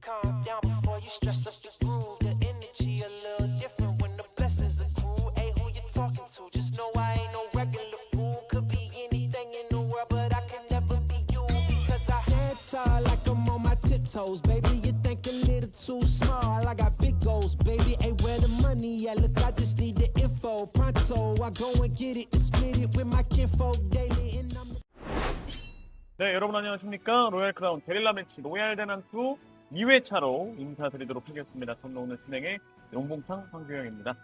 Calm down before you stress up the groove. The energy a little different when the blessings accrue. Hey, who you talking to? Just know I ain't no regular fool. Could be anything in the world, but I can never be you because I stand tall like I'm on my tiptoes, baby. You think a little too small? I got big goals, baby. Hey, where the money at? Look, I just need the info. Pronto, I go and get it and split it with my kinfolk daily, and I'm. 네, 여러분 안녕하십니까? 로얄 크라운 게릴라 매치 로얄 대난투 2회차로 인사드리도록 하겠습니다. 저는 오늘 진행의 용봉탕 황규영입니다.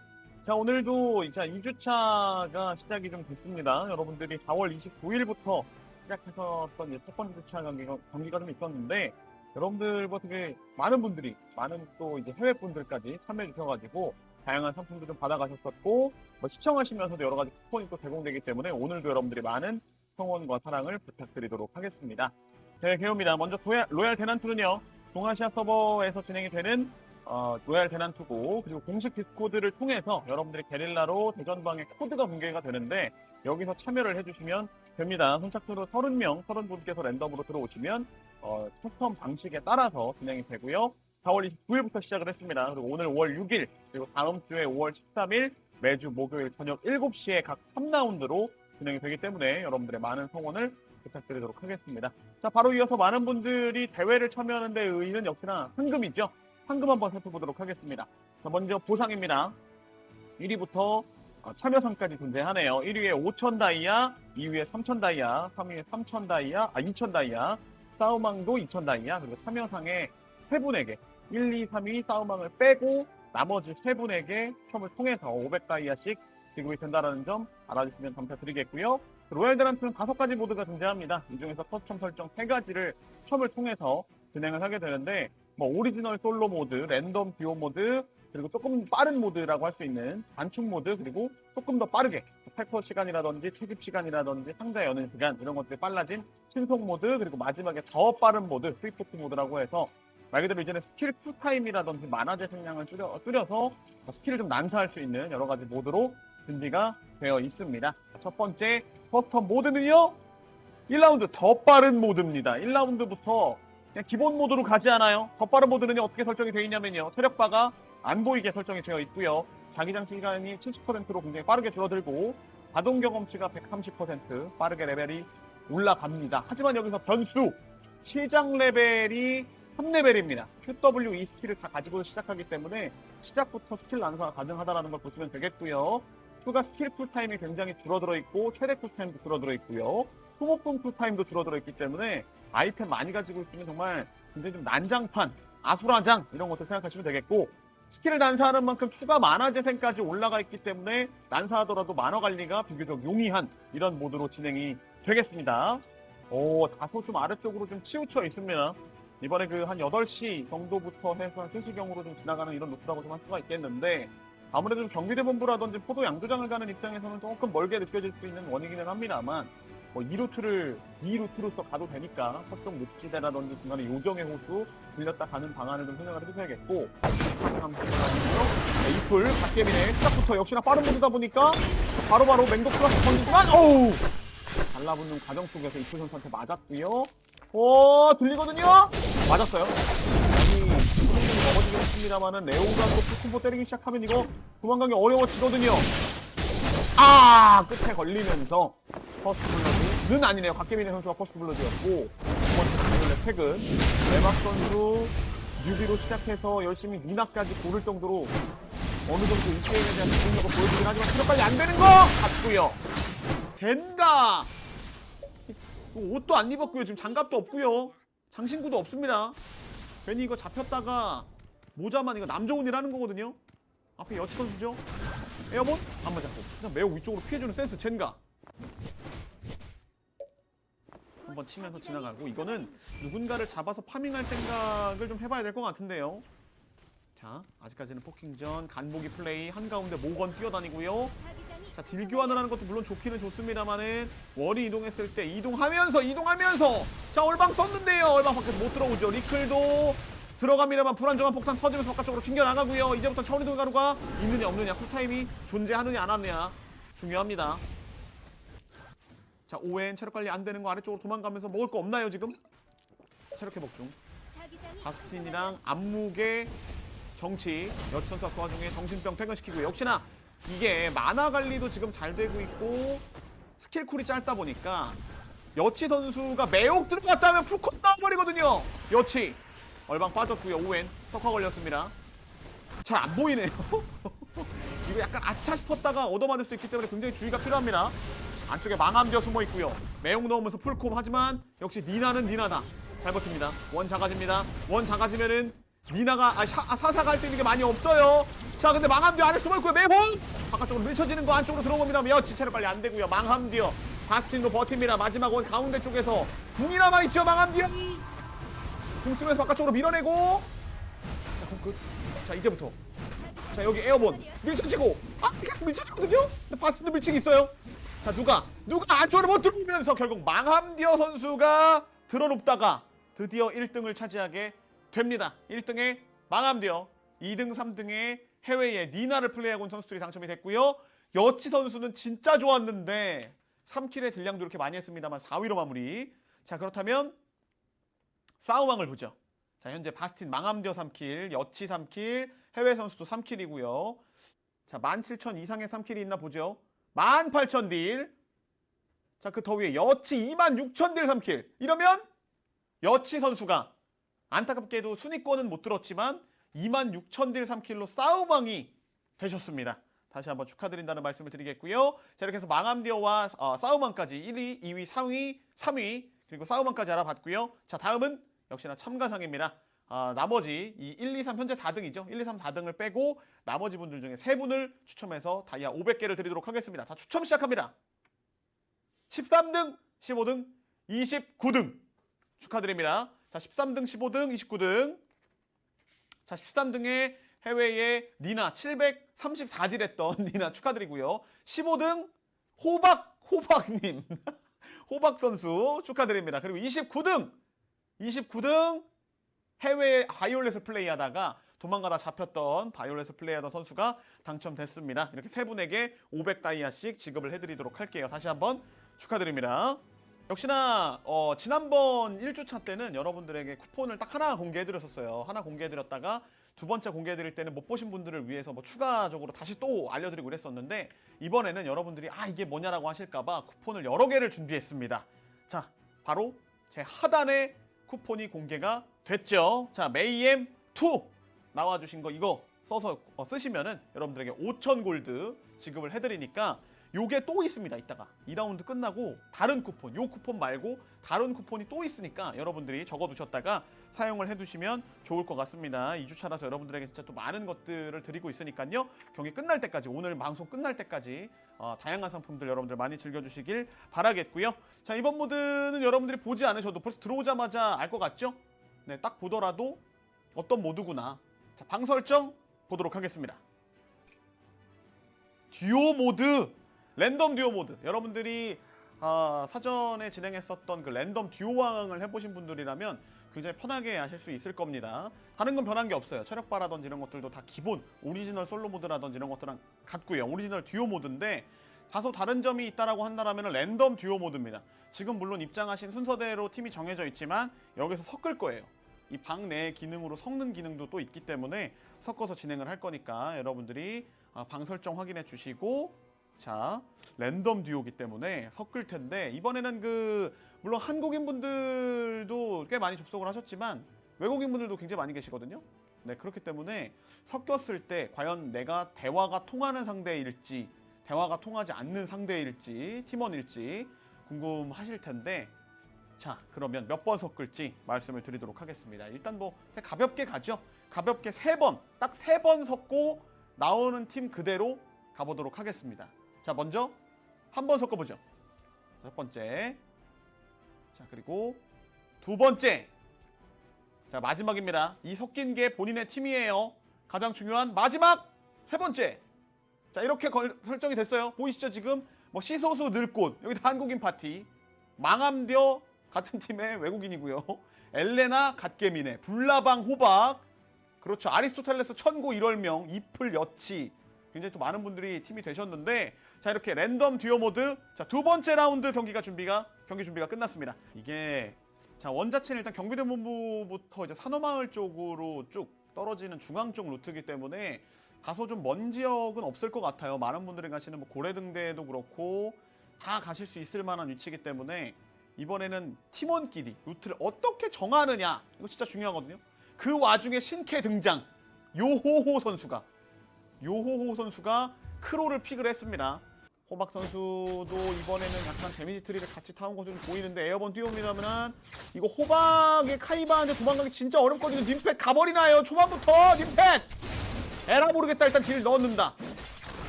자, 오늘도 이제 2주차가 시작이 좀 됐습니다. 여러분들이 4월 29일부터 시작했었던 이제 첫 번째 주차 경기가, 경기가 좀 있었는데, 여러분들과 되게 많은 분들이, 많은 또 이제 해외 분들까지 참여해 주셔가지고, 다양한 상품도 좀 받아가셨었고, 뭐 시청하시면서도 여러 가지 쿠폰이 또 제공되기 때문에 오늘도 여러분들이 많은 성원과 사랑을 부탁드리도록 하겠습니다. 네, 개요입니다. 먼저 도야- 로얄 대난투는요, 동아시아 서버에서 진행이 되는 어, 로얄 대난 투고, 그리고 공식 디스코드를 통해서 여러분들이 게릴라로 대전방에 코드가 공개가 되는데, 여기서 참여를 해주시면 됩니다. 선착순으로 30명, 30분께서 랜덤으로 들어오시면, 어, 커스텀 방식에 따라서 진행이 되고요. 4월 29일부터 시작을 했습니다. 그리고 오늘 5월 6일, 그리고 다음 주에 5월 13일, 매주 목요일 저녁 7시에 각 3라운드로 진행이 되기 때문에 여러분들의 많은 성원을 부탁드리도록 하겠습니다. 자, 바로 이어서 많은 분들이 대회를 참여하는 데 의의는 역시나 황금이죠. 황금 한번 살펴보도록 하겠습니다. 자, 먼저 보상입니다. 1위부터 어, 참여상까지 존재하네요. 1위에 5,000 다이아, 2위에 3,000 다이아, 3위에 3,000 다이아, 아, 2,000 다이아, 싸움왕도 2,000 다이아, 그리고 참여상의 세 분에게 1, 2, 3위 싸움왕을 빼고 나머지 세 분에게 처음을 통해서 500 다이아씩 지급이 된다는 점 알아주시면 감사드리겠고요. 로얄 드란트는 다섯 가지 모드가 존재합니다. 이 중에서 커스텀 설정 세 가지를 처음을 통해서 진행을 하게 되는데 뭐 오리지널 솔로 모드, 랜덤 듀오 모드, 그리고 조금 빠른 모드라고 할 수 있는 단축 모드, 그리고 조금 더 빠르게 팩퍼 시간이라든지 채집 시간이라든지 상자 여는 시간 이런 것들이 빨라진 신속 모드, 그리고 마지막에 더 빠른 모드, 스위프트 모드라고 해서 말 그대로 이제는 스킬 풀타임이라든지 만화 재생량을 줄여, 줄여서 스킬을 좀 난사할 수 있는 여러 가지 모드로 준비가 되어 있습니다. 첫 번째 커스텀 모드는요. 1라운드 더 빠른 모드입니다. 1라운드부터 그냥 기본 모드로 가지 않아요. 더 빠른 모드는요. 어떻게 설정이 되어 있냐면요. 체력바가 안 보이게 설정이 되어 있고요. 자기장 시간이 70%로 굉장히 빠르게 줄어들고 가동 경험치가 130% 빠르게 레벨이 올라갑니다. 하지만 여기서 변수 시작 레벨이 3레벨입니다. QW 이 스킬을 다 가지고 시작하기 때문에 시작부터 스킬 난사가 가능하다는 걸 보시면 되겠고요. 추가 스킬 쿨타임이 굉장히 줄어들어 있고 최대 쿨타임도 줄어들어 있고요. 소모품 쿨타임도 줄어들어 있기 때문에 아이템 많이 가지고 있으면 정말 굉장히 좀 난장판, 아수라장 이런 것들 생각하시면 되겠고 스킬을 난사하는 만큼 추가 만화 재생까지 올라가 있기 때문에 난사하더라도 만화 관리가 비교적 용이한 이런 모드로 진행이 되겠습니다. 오, 다소 좀 아래쪽으로 좀 치우쳐 있습니다. 이번에 그 한 8시 정도부터 해서 한 3시경으로 좀 지나가는 이런 루트라고 좀 할 수가 있겠는데 아무래도 경기대본부라든지 포도 양조장을 가는 입장에서는 조금 멀게 느껴질 수 있는 원이기는 합니다만 뭐이 루트를 이 루트로서 가도 되니까 서쪽 늪지대라든지 중간에 요정의 호수 들렸다 가는 방안을 좀 생각을 해주셔야겠고 네, 이풀 갓개미네 시작부터 역시나 빠른 모드다 보니까 바로바로 맹독수가 던지지만 어우! 달라붙는 과정 속에서 이풀 선수한테 맞았고요. 오 들리거든요? 맞았어요. 소동들이 넘어지긴 했습니다만은 레오가 또푸 콤보 때리기 시작하면 이거 도망가기 어려워지거든요 아 끝에 걸리면서 퍼스트 블러드는 아니네요 갓개미네 선수가 퍼스트 블러드였고 두 번째 블러드의 태근 레막 선수 뉴비로 시작해서 열심히 누나까지 고를 정도로 어느 정도 이 게임에 대한 집중력을 보여주긴 하지만 관리 안 되는 거 같고요 된다 옷도 안 입었고요. 지금 장갑도 없고요. 장신구도 없습니다. 괜히 이거 잡혔다가 모자만 이거 남조운이라는 거거든요. 앞에 여치 선수죠. 에어본 안 맞았고 그냥 매우 위쪽으로 피해주는 센스 젠가. 한번 치면서 지나가고 이거는 누군가를 잡아서 파밍할 생각을 좀 해봐야 될 것 같은데요. 자 아직까지는 포킹전 간보기 플레이 한가운데 모건 뛰어다니고요. 자, 딜 교환을 하는 것도 물론 좋기는 좋습니다만은 월이 이동했을 때 이동하면서 이동하면서 자 얼방 썼는데요 얼방 밖에서 못 들어오죠 리클도 들어갑니다만 불안정한 폭탄 터지면서 바깥쪽으로 튕겨나가고요. 이제부터 차원이 동가루가 있느냐 없느냐 쿨타임이 존재하느냐 안 하느냐 중요합니다. 자 오웬 체력 관리 안 되는 거 아래쪽으로 도망가면서 먹을 거 없나요 지금? 체력 회복 중. 바스틴이랑 안무의 정치 여치 선수가 그 와중에 정신병 퇴근시키고 역시나 이게 만화 관리도 지금 잘 되고 있고 스킬 쿨이 짧다 보니까 여치 선수가 매혹 들어갔다 하면 풀컷 나와버리거든요. 여치 얼방 빠졌고요. 오웬 석화 걸렸습니다. 잘 안 보이네요. 이거 약간 아차 싶었다가 얻어맞을 수 있기 때문에 굉장히 주의가 필요합니다. 안쪽에 망함되어 숨어 있고요. 매혹 넣으면서 풀콤. 하지만 역시 니나는 니나다. 잘 버팁니다. 원 작아집니다. 원 작아지면은 니나가 아, 샤, 아 사사가 할 수 있는 게 많이 없어요. 자 근데 망함디어 안에 숨어 있고요. 매혹! 바깥쪽으로 밀쳐지는 거 안쪽으로 들어온 겁니다. 여치 체력 빨리 안 되고요. 망함디어. 바스틴도 버팁니다. 마지막 원 가운데 쪽에서 궁이 남아있죠 망함디어 궁 쓰면서 바깥쪽으로 밀어내고. 자, 궁 끝. 자 이제부터. 자 여기 에어본. 밀쳐치고. 아 밀쳐치거든요? 근데 바스틴도 밀치기 있어요. 자 누가 누가 안쪽으로 못 들어오면서 결국 망함디어 선수가 들어눕다가 드디어 1등을 차지하게 됩니다. 1등에 망함디어 2등 3등에 해외에 니나를 플레이하고 온 선수들이 당첨이 됐고요. 여치 선수는 진짜 좋았는데 3킬의 딜량도 이렇게 많이 했습니다만 4위로 마무리. 자 그렇다면 싸움왕을 보죠 자 현재 바스틴 망함디어 3킬 여치 3킬 해외 선수도 3킬이고요 자 17,000 이상의 3킬이 있나 보죠 18,000 딜 자 그 더 위에 여치 26,000 딜 3킬 이러면 여치 선수가 안타깝게도 순위권은 못 들었지만 26,000 딜 3킬로 싸움왕이 되셨습니다. 다시 한번 축하드린다는 말씀을 드리겠고요. 자 이렇게 해서 망함디어와 어, 싸움왕까지 1위, 2위, 3위, 3위 그리고 싸움왕까지 알아봤고요. 자 다음은 역시나 참가상입니다. 아, 나머지 이 1, 2, 3 현재 4등이죠. 1, 2, 3, 4등을 빼고 나머지 분들 중에 세 분을 추첨해서 다이아 500개를 드리도록 하겠습니다. 자 추첨 시작합니다. 13등, 15등, 29등 축하드립니다. 자 13등, 15등, 29등 자 13등에 해외에 니나 734딜 했던 니나 축하드리고요. 15등 호박 호박님 호박 선수 축하드립니다. 그리고 29등 29등 해외 바이올렛을 플레이하다가 도망가다 잡혔던 바이올렛을 플레이하던 선수가 당첨됐습니다. 이렇게 세 분에게 500다이아씩 지급을 해드리도록 할게요. 다시 한번 축하드립니다. 역시나 어, 지난번 1주차 때는 여러분들에게 쿠폰을 딱 하나 공개해드렸었어요. 하나 공개해드렸다가 두 번째 공개해드릴 때는 못 보신 분들을 위해서 뭐 추가적으로 다시 또 알려드리고 그랬었는데 이번에는 여러분들이 아 이게 뭐냐라고 하실까봐 쿠폰을 여러 개를 준비했습니다. 자 바로 제 하단에 쿠폰이 공개가 됐죠. 자 메이엠 2 나와주신 거 이거 써서 어, 쓰시면은 여러분들에게 5천 골드 지급을 해드리니까 요게 또 있습니다. 이따가 2라운드 끝나고 다른 쿠폰, 요 쿠폰 말고 다른 쿠폰이 또 있으니까 여러분들이 적어두셨다가 사용을 해두시면 좋을 것 같습니다. 2주차라서 여러분들에게 진짜 또 많은 것들을 드리고 있으니까요. 경기 끝날 때까지 오늘 방송 끝날 때까지 어, 다양한 상품들 여러분들 많이 즐겨주시길 바라겠고요. 자 이번 모드는 여러분들이 보지 않으셔도 벌써 들어오자마자 알 것 같죠? 네, 딱 보더라도 어떤 모드구나. 자, 방 설정 보도록 하겠습니다. 듀오 모드, 랜덤 듀오 모드. 여러분들이 아, 사전에 진행했었던 그 랜덤 듀오 왕을 해보신 분들이라면 굉장히 편하게 하실 수 있을 겁니다. 다른 건 변한 게 없어요. 체력바라든지 이런 것들도 다 기본 오리지널 솔로 모드라든지 이런 것들랑 같고요. 오리지널 듀오 모드인데 다소 다른 점이 있다라고 한다라면 랜덤 듀오 모드입니다. 지금 물론 입장하신 순서대로 팀이 정해져 있지만 여기서 섞을 거예요. 이 방 내 기능으로 섞는 기능도 또 있기 때문에 섞어서 진행을 할 거니까 여러분들이 아, 방 설정 확인해 주시고 자 랜덤 듀오기 때문에 섞을 텐데 이번에는 그 물론 한국인 분들도 꽤 많이 접속을 하셨지만 외국인 분들도 굉장히 많이 계시거든요. 네 그렇기 때문에 섞였을 때 과연 내가 대화가 통하는 상대일지 대화가 통하지 않는 상대일지 팀원일지 궁금하실 텐데 자 그러면 몇 번 섞을지 말씀을 드리도록 하겠습니다. 일단 뭐 가볍게 가죠. 가볍게 세번딱 세 번 섞고 나오는 팀 그대로 가보도록 하겠습니다. 자 먼저 한번 섞어보죠. 첫 번째 자 그리고 두 번째 자 마지막입니다. 이 섞인 게 본인의 팀이에요. 가장 중요한 마지막 세 번째 자 이렇게 걸, 설정이 됐어요. 보이시죠 지금 뭐 시소수 늘꽃 여기 다 한국인 파티 망함디어 같은 팀의 외국인이고요. 엘레나 갓게미네 불나방 호박 그렇죠 아리스토텔레스 천고 일월명 이플 여치 굉장히 또 많은 분들이 팀이 되셨는데 자 이렇게 랜덤 듀오 모드 자 두 번째 라운드 경기가 준비가 경기 준비가 끝났습니다. 이게 자 원자체는 일단 경비대 본부부터 이제 산호마을 쪽으로 쭉 떨어지는 중앙 쪽 루트이기 때문에 다소 좀먼 지역은 없을 것 같아요. 많은 분들이 가시는 뭐 고래등대도 그렇고 다 가실 수 있을 만한 위치이기 때문에 이번에는 팀원끼리 루트를 어떻게 정하느냐 이거 진짜 중요하거든요. 그 와중에 신캐 등장 요호호 선수가 요호호 선수가 크로를 픽을 했습니다. 호박 선수도 이번에는 약간 데미지 트리를 같이 타온 것으로 보이는데 에어본 뛰어옵니다만 이거 호박의 카이바한테 도망가기 진짜 어렵거든요. 님펫 가버리나요? 초반부터 님펫 에라 모르겠다 일단 딜 넣는다.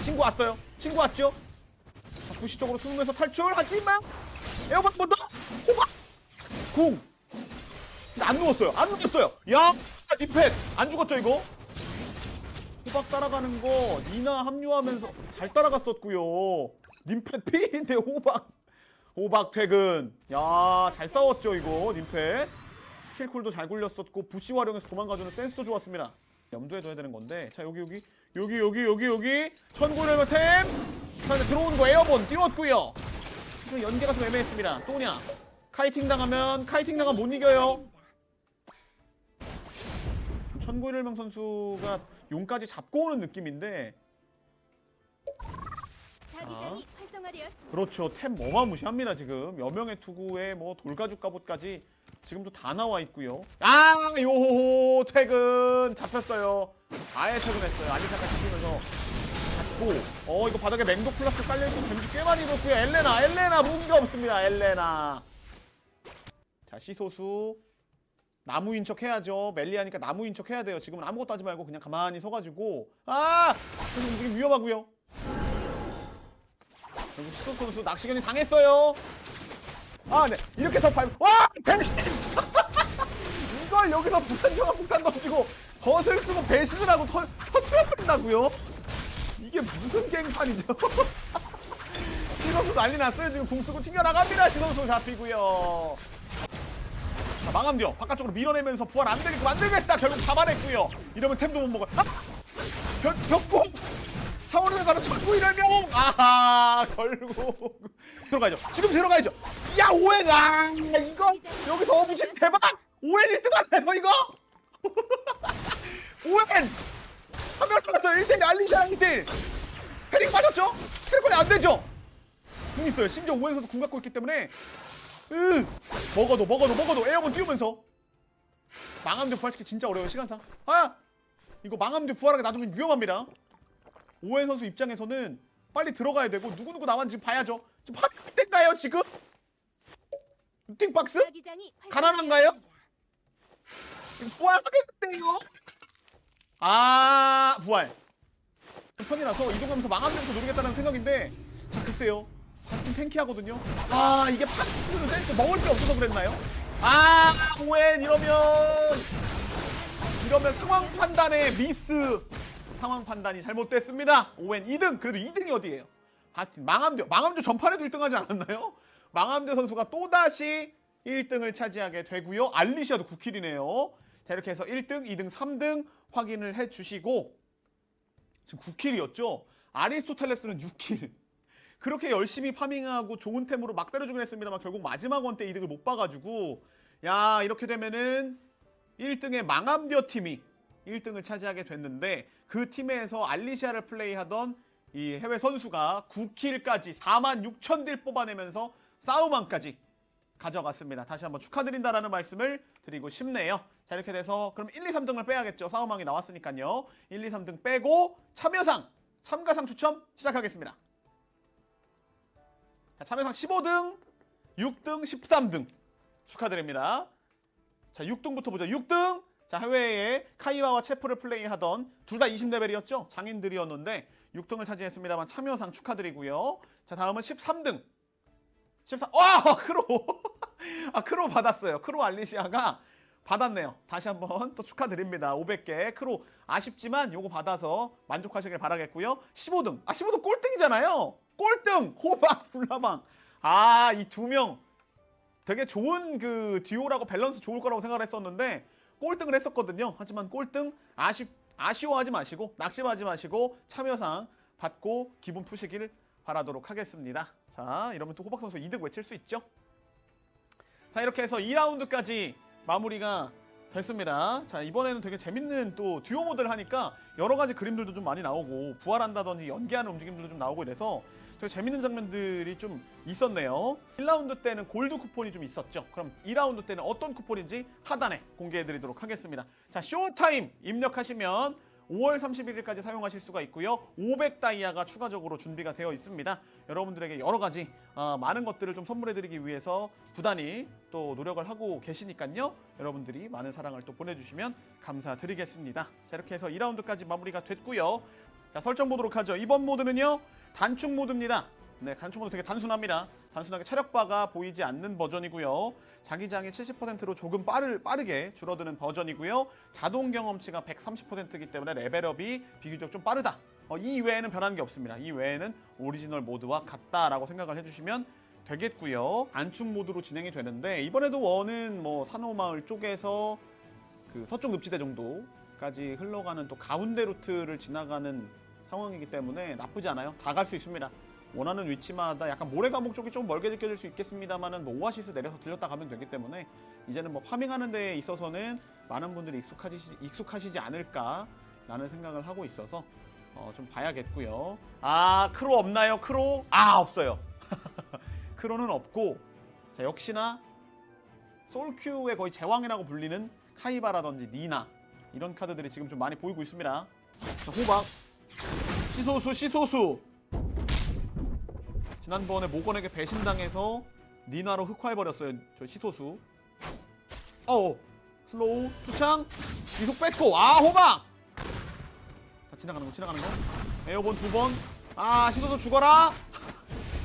친구 왔어요. 친구 왔죠? 자, 부시 쪽으로 숨으면서 탈출 하지만 에어본 한번 더! 호박! 궁! 안 누웠어요. 안 누웠어요. 야! 님펫! 안 죽었죠 이거? 호박 따라가는 거 니나 합류하면서 잘 따라갔었고요. 님펫 피인데 호박 호박 퇴근. 야 잘 싸웠죠 이거 님펫. 스킬쿨도 잘 굴렸었고 부시 활용해서 도망가주는 센스도 좋았습니다. 염두에 둬야 되는 건데 자 여기 여기 여기 여기 여기 여기 천군열매 템. 자 이제 들어오는 거 에어본 띄웠고요. 지금 연계가 좀 애매했습니다. 또냐 카이팅 당하면 카이팅 당하면 못 이겨요. 천구일명 선수가 용까지 잡고 오는 느낌인데. 자기장이 활성화되었습니다. 그렇죠. 템 어마무시합니다 지금. 여명의 투구에 뭐 돌가죽 갑옷까지 지금도 다 나와 있고요. 아 요호호! 퇴근! 잡혔어요. 아예 퇴근했어요. 아리사가 잡히면서 잡고. 어 이거 바닥에 맹독 플러스 깔려있고 데미지 꽤 많이 넣었고요. 엘레나 엘레나 무기가 없습니다. 엘레나. 자 시소수 나무인 척 해야죠 멜리하니까 나무인 척 해야 돼요 지금은 아무것도 하지 말고 그냥 가만히 서가지고 아 움직임 위험하고요 그리고 시소 선수 낚시견이 당했어요. 아, 네. 이렇게 더 밟, 와! 배신! 이걸 여기서 부산정한 폭탄 던지고 덫을 쓰고 배신을 하고 터, 터트려버린다고요? 이게 무슨 갱판이죠? 시선수 난리 났어요. 지금 공 쓰고 튕겨나갑니다. 시선수 잡히고요. 자, 망함디어 바깥쪽으로 밀어내면서 부활 안 되게끔 안 되겠다. 결국 잡아냈고요. 이러면 템도 못 먹어요. 아! 벽, 벽공! 차원을 가는 천구 일명 아하 결국 들어가죠 지금 들어가야죠 야 오엔 아 이거 여기서 어부식 대박 오엔 1등 하네요 이거 오엔 한명 들어갔어요 1대1 알리샤 1대1 패딩 빠졌죠? 캐릭터이 안 되죠? 궁 있어요 심지어 오엔 선수 궁 갖고 있기 때문에 으 먹어도 먹어도 먹어도 에어본 띄우면서 망함대 부활시키 진짜 어려워요 시간상 아 이거 망함대 부활하게 놔두면 위험합니다 오웬 선수 입장에서는 빨리 들어가야 되고 누구누구 나왔는지 봐야죠. 지금 파밍 때인가요 지금? 루팅박스? 가난한가요? 부활하겠는데요? 아 부활. 편이라서 이동하면서 망하면서 노리겠다는 생각인데 자 글쎄요. 바스틴 탱키하거든요. 아 이게 파스틴으로 센스 먹을 게 없어서 그랬나요? 아 오웬 이러면 이러면 상황 판단의 미스 상황 판단이 잘못됐습니다. 오웬 2등. 그래도 2등이 어디예요? 바스틴 망함대. 망함대 전판에도 1등 하지 않았나요? 망함대 선수가 또 다시 1등을 차지하게 되고요. 알리시아도 9킬이네요. 자 이렇게 해서 1등, 2등, 3등 확인을 해 주시고 지금 9킬이었죠. 아리스토텔레스는 6킬. 그렇게 열심히 파밍하고 좋은 템으로 막 때려주긴 했습니다만 결국 마지막 원때 이득을 못 봐가지고 야 이렇게 되면은 1등의 망함디어 팀이 1등을 차지하게 됐는데 그 팀에서 알리시아를 플레이하던 이 해외 선수가 9킬까지 4만 6천 딜 뽑아내면서 싸우만까지 가져갔습니다. 다시 한번 축하드린다라는 말씀을 드리고 싶네요. 자 이렇게 돼서 그럼 1, 2, 3등을 빼야겠죠. 싸움왕이 나왔으니까요. 1, 2, 3등 빼고 참여상, 참가상 추첨 시작하겠습니다. 자 참여상 15등, 6등, 13등 축하드립니다. 자 6등부터 보죠. 6등 자 해외에 카이바와 체프를 플레이하던 둘 다 20레벨이었죠. 장인들이었는데 6등을 차지했습니다만 참여상 축하드리고요. 자 다음은 13등 13. 와 크로 아 크로 받았어요. 크로 알리시아가 받았네요. 다시 한번 또 축하드립니다. 500개 크로 아쉽지만 요거 받아서 만족하시길 바라겠고요. 15등 아 15등 꼴등이잖아요. 꼴등 호박 불나방 아 이 두 명 되게 좋은 그 듀오라고 밸런스 좋을 거라고 생각을 했었는데 꼴등을 했었거든요. 하지만 꼴등 아쉽 아쉬워하지 마시고 낙심하지 마시고 참여상 받고 기분 푸시길 바라도록 하겠습니다. 자, 이러면 또 호박 선수 이득 외칠 수 있죠. 자 이렇게 해서 2라운드까지 마무리가 됐습니다. 자 이번에는 되게 재밌는 또 듀오 모드를 하니까 여러 가지 그림들도 좀 많이 나오고 부활한다든지 연기하는 움직임들도 좀 나오고 이래서 되게 재밌는 장면들이 좀 있었네요. 1라운드 때는 골드 쿠폰이 좀 있었죠. 그럼 2라운드 때는 어떤 쿠폰인지 하단에 공개해드리도록 하겠습니다. 자 쇼타임 입력하시면 5월 31일까지 사용하실 수가 있고요. 500 다이아가 추가적으로 준비가 되어 있습니다. 여러분들에게 여러 가지 어, 많은 것들을 좀 선물해드리기 위해서 부단히 또 노력을 하고 계시니까요. 여러분들이 많은 사랑을 또 보내주시면 감사드리겠습니다. 자 이렇게 해서 2라운드까지 마무리가 됐고요. 자 설정 보도록 하죠. 이번 모드는요 단축 모드입니다. 네, 단축 모드 되게 단순합니다. 단순하게 체력바가 보이지 않는 버전이고요. 자기장이 70%로 조금 빠르, 빠르게 줄어드는 버전이고요. 자동 경험치가 130%이기 때문에 레벨업이 비교적 좀 빠르다. 어, 이 외에는 변한 게 없습니다. 이 외에는 오리지널 모드와 같다라고 생각을 해주시면 되겠고요. 단축 모드로 진행이 되는데 이번에도 원은 뭐 산호마을 쪽에서 그 서쪽 늪지대 정도까지 흘러가는 또 가운데 루트를 지나가는 상황이기 때문에 나쁘지 않아요. 다 갈 수 있습니다. 원하는 위치마다 약간 모래 감옥 쪽이 좀 멀게 느껴질 수 있겠습니다만은 뭐 오아시스 내려서 들렸다 가면 되기 때문에 이제는 뭐 파밍하는 데에 있어서는 많은 분들이 익숙하시, 익숙하시지 않을까라는 생각을 하고 있어서 어, 좀 봐야겠고요. 아 크로 없나요? 크로? 아 없어요. 크로는 없고 자, 역시나 솔큐의 거의 제왕이라고 불리는 카이바라든지 니나 이런 카드들이 지금 좀 많이 보이고 있습니다. 자, 호박 시소수 시소수 지난번에 모건에게 배신당해서 니나로 흑화해버렸어요 저 시소수. 어우 슬로우 투창 이속 뺐고 아 호박! 자 지나가는 거 지나가는 거. 에어본 두번아 시소수 죽어라!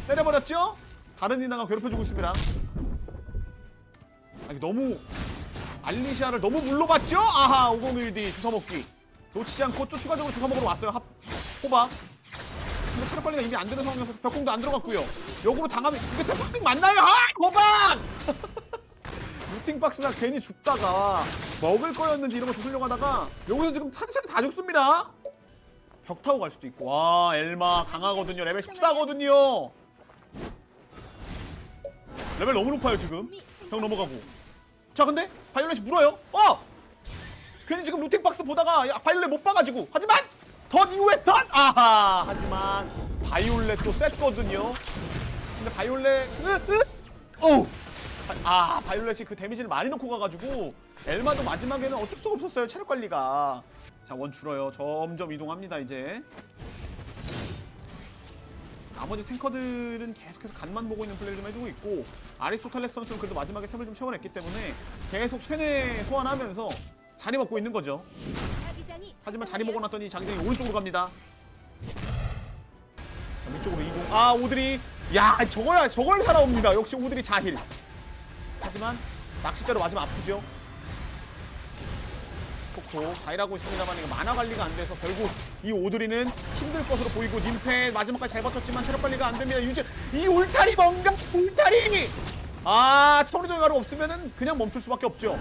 때려버렸죠? 다른 니나가 괴롭혀주고 있습니다. 아니 너무 알리시아를 너무 물러봤죠? 아하 501D 주워먹기. 놓치지 않고 또 추가적으로 주워먹으러 왔어요. 합, 호박 근데 체력 관리가 이미 안 되는 상황이어서 벽공도 안 들어갔고요. 역으로 당하면 이게 태블링 맞나요? 아! 호반! 루팅 박스가 괜히 죽다가 먹을 거였는지 이런 거 주시려고 하다가 여기서 지금 차례차례 다 죽습니다. 벽 타고 갈 수도 있고 와 엘마 강하거든요. 레벨 14거든요. 레벨 너무 높아요 지금. 벽 넘어가고. 자 근데 바이올렛이 물어요. 어! 괜히 지금 루팅 박스 보다가 야, 바이올렛 못 봐가지고 하지만 덧 이후에 덧! 아하! 하지만 바이올렛도 셌거든요. 근데 바이올렛 어우! 아 바이올렛이 그 데미지를 많이 넣고 가가지고 엘마도 마지막에는 어쩔 수가 없었어요 체력 관리가 자 원 줄어요 점점 이동합니다 이제 나머지 탱커들은 계속해서 간만 보고 있는 플레이를 좀 해주고 있고 아리스토텔레스 선수는 그래도 마지막에 템을 좀 채워냈기 때문에 계속 쇠뇌 소환하면서 자리 먹고 있는 거죠 하지만 자리 먹어놨더니 장기장이 오른쪽으로 갑니다. 자, 위쪽으로 이동. 아 오드리. 야 저걸 저걸 살아옵니다. 역시 오드리 자힐. 하지만 낚싯대로 맞으면 아프죠. 코코 자일하고 있습니다만 이거 만화 관리가 안 돼서 결국 이 오드리는 힘들 것으로 보이고 님패 마지막까지 잘 버텼지만 체력 관리가 안 됩니다. 유지 이 울타리 뭔가 울타리. 아 천리동이 가루 없으면은 그냥 멈출 수밖에 없죠.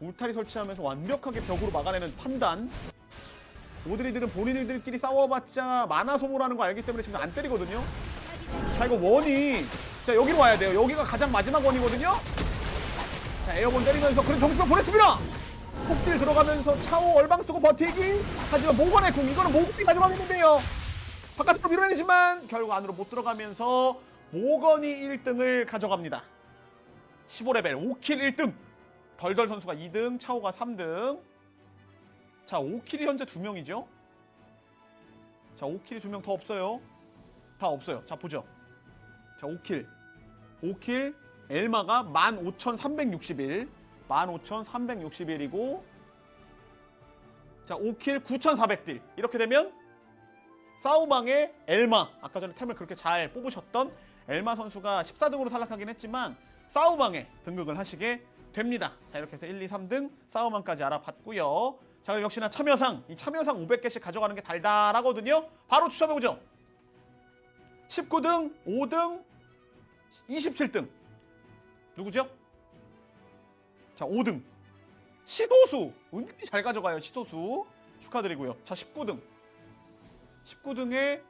울타리 설치하면서 완벽하게 벽으로 막아내는 판단. 오드리들은 본인들끼리 싸워봤자 만화 소모라는 거 알기 때문에 지금 안 때리거든요. 자 이거 원이 자 여기로 와야 돼요. 여기가 가장 마지막 원이거든요. 자 에어본 때리면서 그런 점수가 보냈습니다. 폭딜 들어가면서 차오 얼방 쓰고 버티기. 하지만 모건의 궁 이거는 모건이 가져가겠는데요. 바깥으로 밀어내지만 결국 안으로 못 들어가면서 모건이 1등을 가져갑니다. 15레벨 5킬 1등. 덜덜 선수가 2등, 차오가 3등. 자, 5킬이 현재 2명이죠. 자, 5킬이 2명 더 없어요. 다 없어요. 자, 보죠. 자, 5킬. 5킬 엘마가 15,361. 15,361이고 자, 5킬 9,400딜. 이렇게 되면 싸우방의 엘마 아까 전에 템을 그렇게 잘 뽑으셨던 엘마 선수가 14등으로 탈락하긴 했지만 싸우방에 등극을 하시게 됩니다. 자 이렇게 해서 1, 2, 3등 싸우방까지 알아봤고요. 자 그럼 역시나 참여상 이 참여상 500개씩 가져가는 게 달달하거든요. 바로 추첨해보죠. 19등, 5등, 27등 누구죠? 자 5등 시도수 은근히 잘 가져가요 시도수 축하드리고요. 자 19등 19등에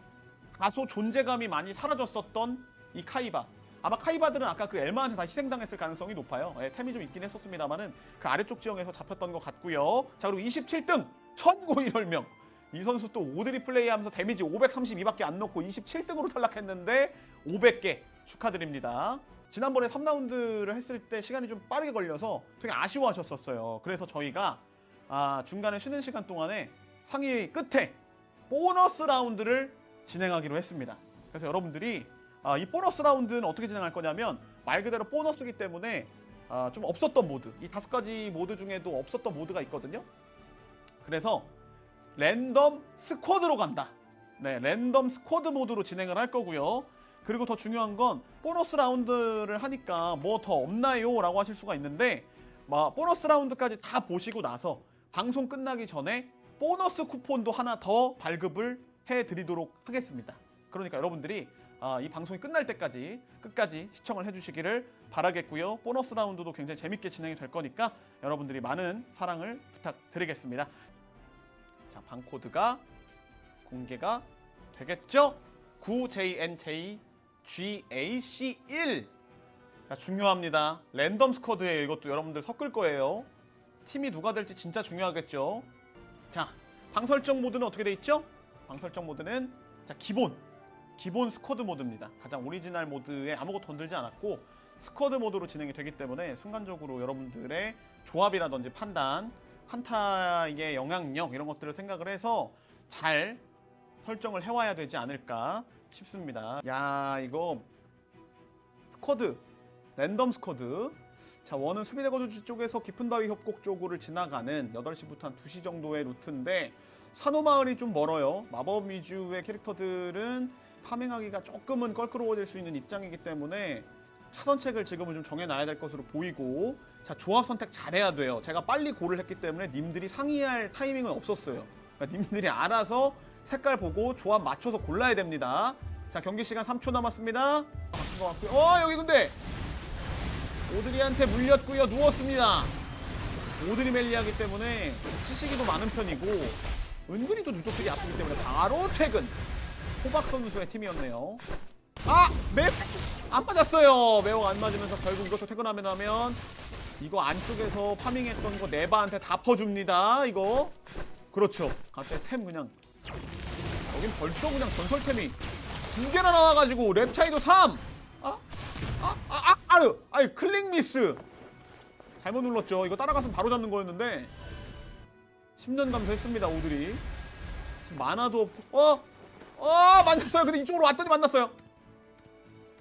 다소 존재감이 많이 사라졌었던 이 카이바 아마 카이바들은 아까 그 엘마한테 다 희생당했을 가능성이 높아요. 예, 템이 좀 있긴 했었습니다만은 그 아래쪽 지형에서 잡혔던 것 같고요. 자 그리고 27등 천고 일월명 이 선수 또 오드리 플레이하면서 데미지 532밖에 안 넣고 27등으로 탈락했는데 500개 축하드립니다. 지난번에 3라운드를 했을 때 시간이 좀 빠르게 걸려서 되게 아쉬워하셨었어요. 그래서 저희가 아, 중간에 쉬는 시간 동안에 상위 끝에 보너스 라운드를 진행하기로 했습니다. 그래서 여러분들이 아, 이 보너스 라운드는 어떻게 진행할 거냐면 말 그대로 보너스기 때문에 아, 좀 없었던 모드 이 다섯 가지 모드 중에도 없었던 모드가 있거든요. 그래서 랜덤 스쿼드로 간다. 네, 랜덤 스쿼드 모드로 진행을 할 거고요. 그리고 더 중요한 건 보너스 라운드를 하니까 뭐 더 없나요? 라고 하실 수가 있는데 막 보너스 라운드까지 다 보시고 나서 방송 끝나기 전에 보너스 쿠폰도 하나 더 발급을 해드리도록 하겠습니다. 그러니까 여러분들이 아, 이 방송이 끝날 때까지 끝까지 시청을 해주시기를 바라겠고요. 보너스 라운드도 굉장히 재밌게 진행이 될 거니까 여러분들이 많은 사랑을 부탁드리겠습니다. 자, 방코드가 공개가 되겠죠? 9JNJGAC1 자, 중요합니다. 랜덤 스쿼드예요. 이것도 여러분들 섞을 거예요. 팀이 누가 될지 진짜 중요하겠죠. 자, 방설정 모드는 어떻게 돼 있죠? 방설정 모드는 자, 기본 기본 스쿼드 모드입니다. 가장 오리지널 모드에 아무것도 건들지 않았고 스쿼드 모드로 진행이 되기 때문에 순간적으로 여러분들의 조합이라든지 판단, 한타의 영향력 이런 것들을 생각을 해서 잘 설정을 해와야 되지 않을까 싶습니다. 야 이거 스쿼드 랜덤 스쿼드 자 원은 수비대 거주지 쪽에서 깊은 바위 협곡 쪽으로 지나가는 8시부터 한 2시 정도의 루트인데 산호마을이 좀 멀어요. 마법 위주의 캐릭터들은 파밍하기가 조금은 껄끄러워질 수 있는 입장이기 때문에 차선책을 지금은 좀 정해놔야 될 것으로 보이고 자 조합 선택 잘해야 돼요. 제가 빨리 고를 했기 때문에 님들이 상의할 타이밍은 없었어요. 그러니까 님들이 알아서 색깔 보고 조합 맞춰서 골라야 됩니다. 자 경기 시간 3초 남았습니다. 맞춘 것 같고요. 어 여기 근데 오드리한테 물렸고요. 누웠습니다. 오드리 멜리하기 때문에 치시기도 많은 편이고 은근히 또 누적들이 아프기 때문에 바로 퇴근. 호박 선수의 팀이었네요. 아! 맵! 안 맞았어요. 매우 안 맞으면서 결국 이것도 퇴근하면 하면 이거 안쪽에서 파밍했던 거 네바한테 다 퍼줍니다. 이거. 그렇죠. 갑자기 템 그냥 여긴 벌써 그냥 전설템이 두 개나 나와가지고 랩 차이도 3! 아? 아, 아, 아, 아유, 아유, 클릭 미스. 잘못 눌렀죠. 이거 따라갔으면 바로 잡는 거였는데 10년 감소했습니다, 오들이. 지금 만화도 없고, 어? 어, 만났어요. 근데 이쪽으로 왔더니 만났어요.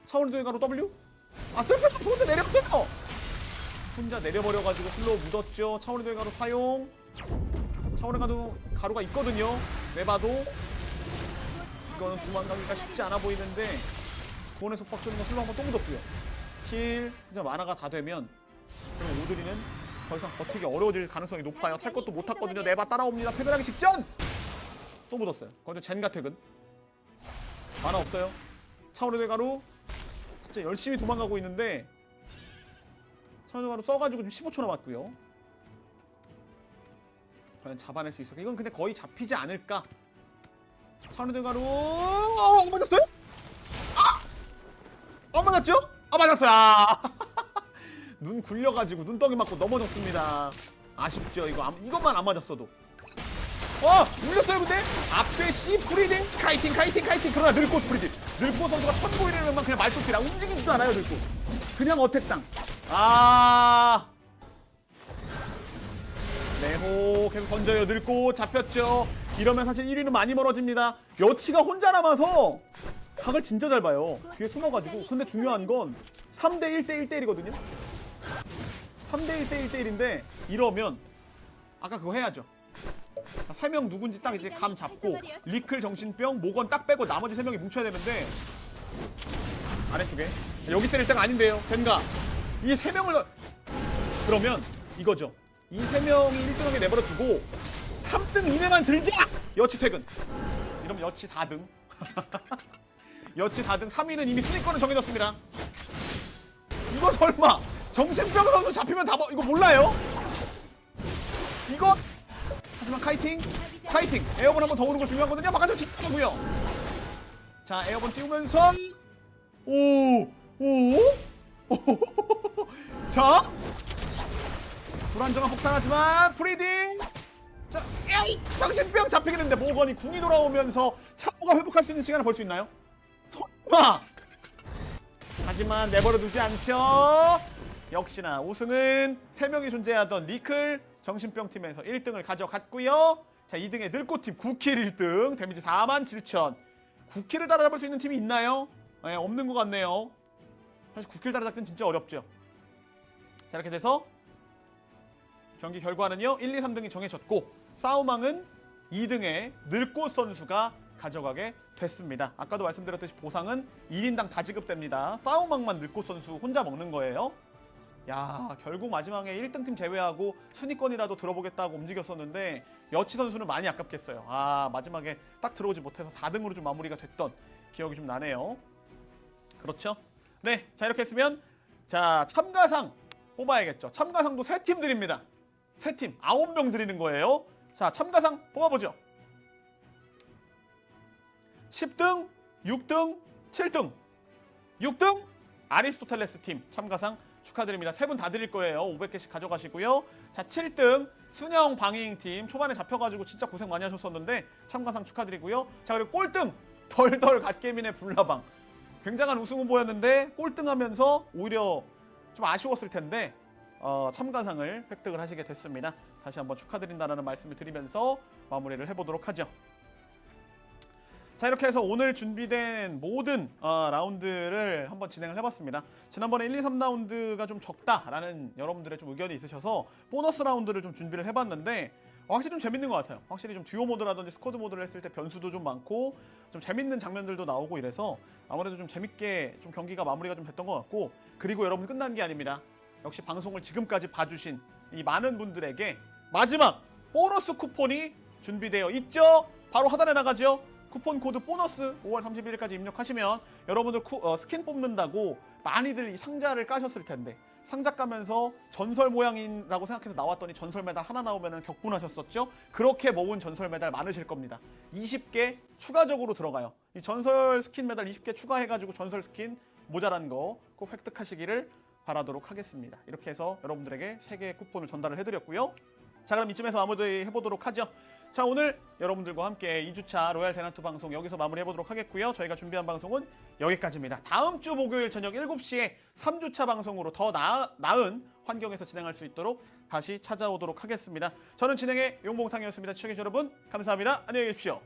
차원의 가로 W? 아, 슬퍼서 혼자 내렸어요. 혼자 내려버려가지고 슬로우 묻었죠. 차원의 가로 사용. 차원의 가루, 가루가 있거든요. 내봐도 이거는 도망가기가 쉽지 않아 보이는데 구원의 속박 주는 거 슬로우 한번 또 묻었고요. 킬, 진짜 만화가 다 되면 그럼 오드리는 더 이상 버티기 어려워질 가능성이 높아요. 탈 것도 못 탔거든요. 네바 따라옵니다. 퇴근하기 직전! 또 묻었어요. 거기서 젠가 퇴근. 만화 없어요. 차오르 대가루 진짜 열심히 도망가고 있는데 차오르 대가루 써가지고 지금 15초 남았고요. 과연 잡아낼 수 있을까? 이건 근데 거의 잡히지 않을까? 차오르 대가루 어, 안 맞았어요? 아! 안 맞았죠? 아 맞았어요. 아! 눈 굴려가지고 눈덩이 맞고 넘어졌습니다. 아쉽죠. 이거 안- 이것만 안 맞았어도. 어! 울렸어요 근데? 앞에 C 프리딩 카이팅 카이팅 카이팅. 그러나 늙고 프리딩 늙고 선수가 선보이려면 그냥 말뚝이라 움직이지도 않아요 늙고. 그냥 어택당. 아. 네호 계속 던져요. 늙고 잡혔죠. 이러면 사실 1위는 많이 멀어집니다. 여치가 혼자 남아서 각을 진짜 잘 봐요. 뒤에 숨어가지고. 근데 중요한 건 3대 1대 1대1이거든요. 3대 1대 1대1인데 이러면 아까 그거 해야죠 세 명 누군지 딱 이제 감 잡고 리클 정신병 모건 딱 빼고 나머지 세 명이 뭉쳐야 되는데 아래쪽에. 여기 때릴 때가 아닌데요 젠가. 이 세 명을 넣- 그러면 이거죠. 이 세 명이 1등하게 내버려 두고 3등 이내만 들자! 여치 퇴근. 이러면 여치 4등. 여치 4등. 3위는 이미 순위권은 정해졌습니다. 이거 설마 정신병 선수 잡히면 다 뭐- 이거 몰라요? 이거 하지만 카이팅 카이팅. 에어본 한 번 더 오는 거 중요하거든요. 바깥으로 튀고요 자 에어본 띄우면서. 오 오? 자. 불안정한 폭탄하지만 프리딩. 자 에이 정신병 잡히게 되는데 모건이 궁이 돌아오면서 차고가 회복할 수 있는 시간을 벌 수 있나요? 설마. 하지만 내버려 두지 않죠 역시나 우승은 3명이 존재하던 리클 정신병 팀에서 1등을 가져갔고요. 자 2등의 늙고팀 9킬 1등 데미지 47,000 9킬을 따라잡을 수 있는 팀이 있나요? 네, 없는 것 같네요. 사실 9킬 따라잡기는 진짜 어렵죠. 자 이렇게 돼서 경기 결과는요 1, 2, 3등이 정해졌고 싸움왕은 2등의 늙꽃 선수가 가져가게 됐습니다. 아까도 말씀드렸듯이 보상은 1인당 다 지급됩니다. 싸움왕만 늙꽃 선수 혼자 먹는 거예요 야 결국 마지막에 1등 팀 제외하고 순위권이라도 들어보겠다고 움직였었는데 여치 선수는 많이 아깝겠어요. 아 마지막에 딱 들어오지 못해서 4등으로 좀 마무리가 됐던 기억이 좀 나네요. 그렇죠? 네 자 이렇게 했으면 자 참가상 뽑아야겠죠. 참가상도 세 팀 드립니다. 세 팀 아홉 명 드리는 거예요. 자 참가상 뽑아보죠. 10등 6등 7등 6등 아리스토텔레스 팀 참가상 축하드립니다. 세 분 다 드릴 거예요. 500개씩 가져가시고요. 자, 7등 순영 방잉 팀 초반에 잡혀가지고 진짜 고생 많이 하셨었는데 참가상 축하드리고요. 자, 그리고 꼴등 덜덜 갓게민의 불나방 굉장한 우승 후보였는데 꼴등하면서 오히려 좀 아쉬웠을 텐데 어, 참가상을 획득을 하시게 됐습니다. 다시 한번 축하드린다는 말씀을 드리면서 마무리를 해보도록 하죠. 자 이렇게 해서 오늘 준비된 모든 어, 라운드를 한번 진행을 해봤습니다. 지난번에 1, 2, 3라운드가 좀 적다라는 여러분들의 좀 의견이 있으셔서 보너스 라운드를 좀 준비를 해봤는데 어, 확실히 좀 재밌는 것 같아요. 확실히 좀 듀오 모드라든지 스쿼드 모드를 했을 때 변수도 좀 많고 좀 재밌는 장면들도 나오고 이래서 아무래도 좀 재밌게 좀 경기가 마무리가 좀 됐던 것 같고 그리고 여러분 끝난 게 아닙니다. 역시 방송을 지금까지 봐주신 이 많은 분들에게 마지막 보너스 쿠폰이 준비되어 있죠. 바로 하단에 나가죠. 쿠폰 코드 보너스 5월 31일까지 입력하시면 여러분들 쿠- 어, 스킨 뽑는다고 많이들 이 상자를 까셨을 텐데 상자 까면서 전설 모양이라고 생각해서 나왔더니 전설 메달 하나 나오면 격분하셨었죠? 그렇게 모은 전설 메달 많으실 겁니다. 20개 추가적으로 들어가요. 이 전설 스킨 메달 20개 추가해가지고 전설 스킨 모자란 거 꼭 획득하시기를 바라도록 하겠습니다. 이렇게 해서 여러분들에게 3개의 쿠폰을 전달을 해드렸고요. 자 그럼 이쯤에서 마무리 해보도록 하죠. 자 오늘 여러분들과 함께 2주차 로얄 대난투 방송 여기서 마무리해보도록 하겠고요. 저희가 준비한 방송은 여기까지입니다. 다음 주 목요일 저녁 7시에 3주차 방송으로 더 나아, 나은 환경에서 진행할 수 있도록 다시 찾아오도록 하겠습니다. 저는 진행의 용봉탕이었습니다. 시청해주신 여러분 감사합니다. 안녕히 계십시오.